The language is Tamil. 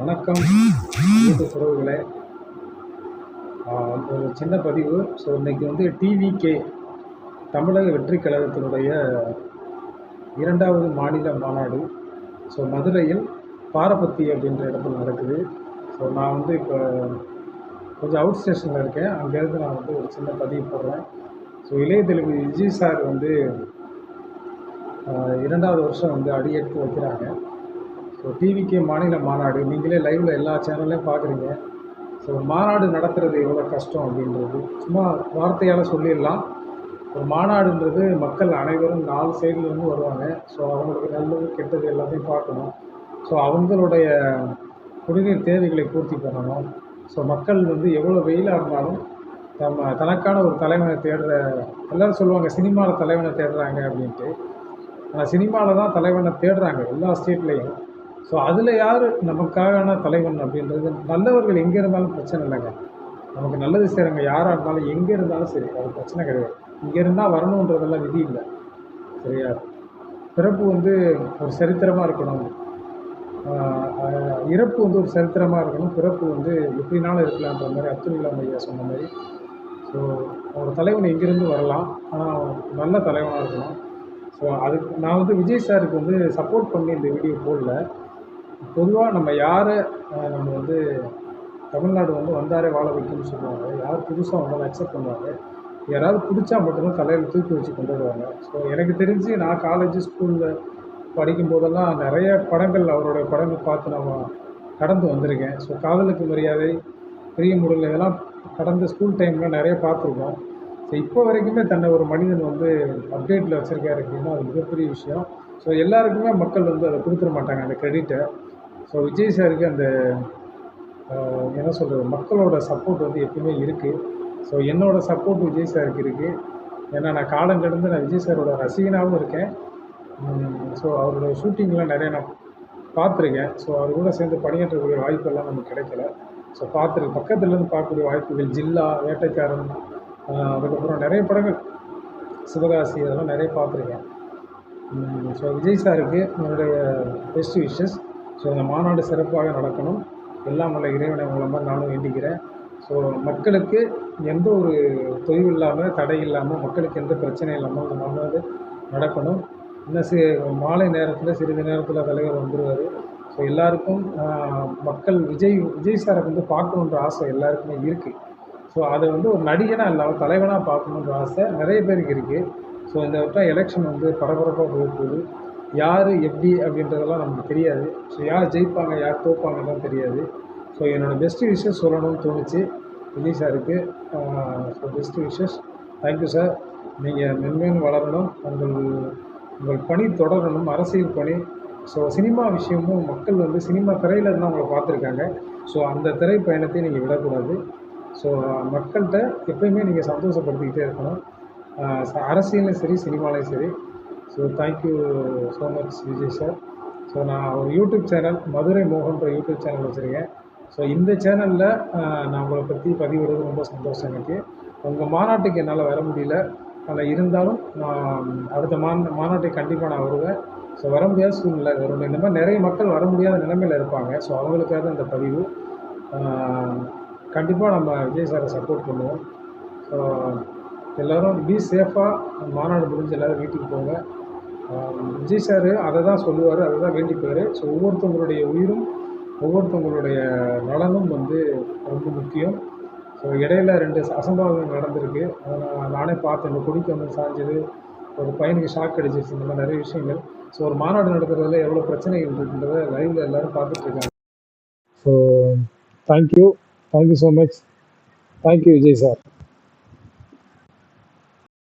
வணக்கம். வீட்டு உறவுகளே. ஒரு சின்ன பதிவு. ஸோ இன்னைக்கு வந்து டிவிகே தமிழக வெற்றி கழகத்தினுடைய இரண்டாவது மாநில மாநாடு. ஸோ மதுரையில் பாரபத்தி அப்படின்ற இடத்துல நடக்குது. ஸோ நான் வந்து இப்போ கொஞ்சம் அவுட் ஸ்டேஷனில் இருக்கேன். அங்கேருந்து நான் வந்து ஒரு சின்ன பதிவு போடுறேன். ஸோ இளைய தளபதி விஜய் சார் வந்து இரண்டாவது வருஷம் வந்து அடியெடுத்து வைக்கிறாங்க. ஸோ டிவிக்கே மாநில மாநாடு நீங்களே லைவில் எல்லா சேனல்லையும் பார்க்குறீங்க ஸோ மாநாடு நடத்துறது எவ்வளோ கஷ்டம் அப்படின்றது. சும்மா வார்த்தையால் சொல்லிடலாம். ஒரு மாநாடுன்றது மக்கள் அனைவரும் நாலு சைட்லேருந்து வருவாங்க. ஸோ அவங்களுக்கு நல்லது கெட்டது எல்லாத்தையும் பார்க்கணும். ஸோ அவங்களுடைய குடிநீர் தேவைகளை பூர்த்தி பண்ணணும். ஸோ மக்கள் வந்து எவ்வளோ வெயிலாக இருந்தாலும் நம்ம தனக்கான ஒரு தலைவனை தேடுற எல்லோரும் சொல்லுவாங்க சினிமாவில் தலைவனை தேடுறாங்க அப்படின்ட்டு. ஆனால் சினிமாவில் தான் தலைவனை தேடுறாங்க எல்லா ஸ்டேட்லேயும் ஸோ அதில் யார் நமக்கான தலைவன் அப்படின்றது நல்லவர்கள் எங்கே இருந்தாலும் பிரச்சனை இல்லைங்க. நமக்கு நல்லது செய்கிறவங்க யாராக இருந்தாலும் எங்கே இருந்தாலும் சரி அது பிரச்சனை கிடையாது. இங்கே இருந்தால் வரணுன்றதெல்லாம் விதி இல்லை. சரியா? பிறப்பு வந்து ஒரு சரித்திரமாக இருக்கணும். இறப்பு வந்து ஒரு சரித்திரமாக இருக்கணும். பிறப்பு வந்து எப்படினாலும் இருக்கலான்ற மாதிரி அப்துல் கலாம் ஐயா சொன்ன மாதிரி. ஸோ ஒரு தலைவன் எங்கேருந்து வரலாம். ஆனால் நல்ல தலைவனாக இருக்கணும். ஸோ அதுக்கு நான் வந்து விஜய் சாருக்கு வந்து சப்போர்ட் பண்ணி இந்த வீடியோ போடல. பொதுவாக நம்ம யாரை நம்ம வந்து தமிழ்நாடு வந்து வந்தாரே வாழ வைக்கும்னு சொல்லுவாங்க. யார் புதுசாக வந்தாலும் அக்செப்ட் பண்ணுவாங்க. யாராவது பிடிச்சா மட்டும்தான் தலையில் தூக்கி வச்சு கொண்டு வருவாங்க. ஸோ எனக்கு தெரிஞ்சு நான் காலேஜ் ஸ்கூலில் படிக்கும் போதெல்லாம் நிறைய படங்கள் அவரோட படங்கள் பார்த்து நான் கடந்து வந்திருக்கேன். ஸோ காதலுக்கு மரியாதை பெரிய முடல் இதெல்லாம் கடந்த ஸ்கூல் டைமில் நிறைய பார்த்துருக்கோம். ஸோ இப்போ வரைக்குமே தன்னை ஒரு மனிதன் வந்து அப்டேட்டில் வச்சுருக்காரு அப்படின்னா அது மிகப்பெரிய விஷயம். ஸோ எல்லாருக்குமே மக்கள் வந்து அதை கொடுத்துட மாட்டாங்க அந்த கிரெடிட்டை ஸோ விஜய் சாருக்கு அந்த என்ன சொல்கிறது மக்களோட சப்போர்ட் வந்து எப்பயுமே இருக்குது ஸோ என்னோட சப்போர்ட் விஜய் சாருக்கு இருக்குது ஏன்னா நான் காலம் கடந்து நான் விஜய் சாரோட ரசிகனாகவும் இருக்கேன். ஸோ அவரோட ஷூட்டிங்லாம் நிறைய நான் பார்த்துருக்கேன். ஸோ அவர் கூட சேர்ந்து பணியாற்றக்கூடிய வாய்ப்பெல்லாம் நமக்கு கிடைக்கல. ஸோ பார்த்துருக்கு பக்கத்துலேருந்து பார்க்கக்கூடிய வாய்ப்புகள் ஜில்லா வேட்டைக்காரன் அதுக்கப்புறம் நிறைய படங்கள் சிவகாசி அதெல்லாம் நிறைய பார்த்துருக்கேன். ஸோ விஜய் சாருக்கு என்னுடைய பெஸ்ட் விஷஸ் ஸோ இந்த மாநாடு சிறப்பாக நடக்கணும். எல்லாம் உள்ள இறைவனை மூலமாக நானும் வேண்டிக்கிறேன். ஸோ மக்களுக்கு எந்த ஒரு தொய்வு இல்லாமல் தடை இல்லாமல் மக்களுக்கு எந்த பிரச்சனையும் இல்லாமல் இந்த மாநாடு நடக்கணும். இன்னும் சி மாலை நேரத்தில் சிறிது நேரத்தில் தலைவர் வந்துடுவார் ஸோ எல்லாருக்கும் மக்கள் விஜய் விஜய் சாரை வந்து பார்க்கணுன்ற ஆசை எல்லாருக்குமே இருக்குது ஸோ அதை வந்து ஒரு நடிகனாக இல்லாமல் தலைவனாக பார்க்கணுன்ற ஆசை நிறைய பேருக்கு இருக்குது ஸோ இந்த வட்டம் எலெக்ஷன் வந்து பரபரப்பாக போக போகுது யார் எப்படி அப்படின்றதெல்லாம் நமக்கு தெரியாது. ஸோ யார் ஜெயிப்பாங்க யார் தோப்பாங்கலாம் தெரியாது. ஸோ என்னோடய பெஸ்ட்டு விஷஸ் சொல்லணும்னு தோணுச்சு. விஜய் சாருக்கு. So best wishes thank you sir நீங்கள் மென்மேலும் வளரணும். உங்கள் உங்கள் பணி தொடரணும். அரசியல் பணி. ஸோ சினிமா விஷயமும் மக்கள் வந்து சினிமா திரையில் தான் உங்களை பார்த்துருக்காங்க. ஸோ அந்த திரை பயணத்தை நீங்கள் விடக்கூடாது. ஸோ மக்கள்கிட்ட எப்பயுமே நீங்கள் சந்தோஷப்படுத்திக்கிட்டே இருக்கணும். ஆஹ் ச- சரி சினிமாலையும் சரி. So thank you so much Vijay sir so நான் ஒரு யூடியூப் சேனல் மதுரை மோகன்ற யூடியூப் சேனல் வச்சுருக்கேன். ஸோ இந்த சேனலில் நான் உங்களை பற்றி பதிவிடுறது ரொம்ப சந்தோஷம் எனக்கு. உங்கள் மாநாட்டுக்கு என்னால் வர முடியல. அதில் இருந்தாலும் நான் அடுத்த மான மாநாட்டுக்கு கண்டிப்பாக நான் வருவேன். ஸோ வர முடியாத சூழ்நிலை வரும் இந்த மாதிரி நிறைய மக்கள் வர முடியாத நிலைமையில் இருப்பாங்க. ஸோ அவங்களுக்காக இந்த பதிவு. கண்டிப்பாக நம்ம விஜய் சாரை சப்போர்ட் பண்ணுவோம். ஸோ எல்லோரும் பி சேஃபாக மாநாடு முடிஞ்சு எல்லோரும் வீட்டுக்கு போங்க. விஜய் சார் அதை தான் சொல்லுவார் அதை தான் வேண்டிப்பார். ஸோ ஒவ்வொருத்தவங்களுடைய உயிரும் ஒவ்வொருத்தவங்களுடைய நலனும் வந்து ரொம்ப முக்கியம். ஸோ இடையில ரெண்டு அசம்பாவிதங்கள் நடந்திருக்கு. அதை நான் நானே பார்த்தேன். இந்த கொடிக்கு வந்து சாஞ்சது ஒரு பையனுக்கு ஷாக் அடிச்சிருச்சு இந்த மாதிரி நிறைய விஷயங்கள். ஸோ ஒரு மாநாடு நடத்துறதுல எவ்வளோ பிரச்சனைகள் இருக்குன்றதை லைவில் எல்லோரும் பார்த்துட்டு இருக்காங்க. So thank you thank you so much thank you Vijay sir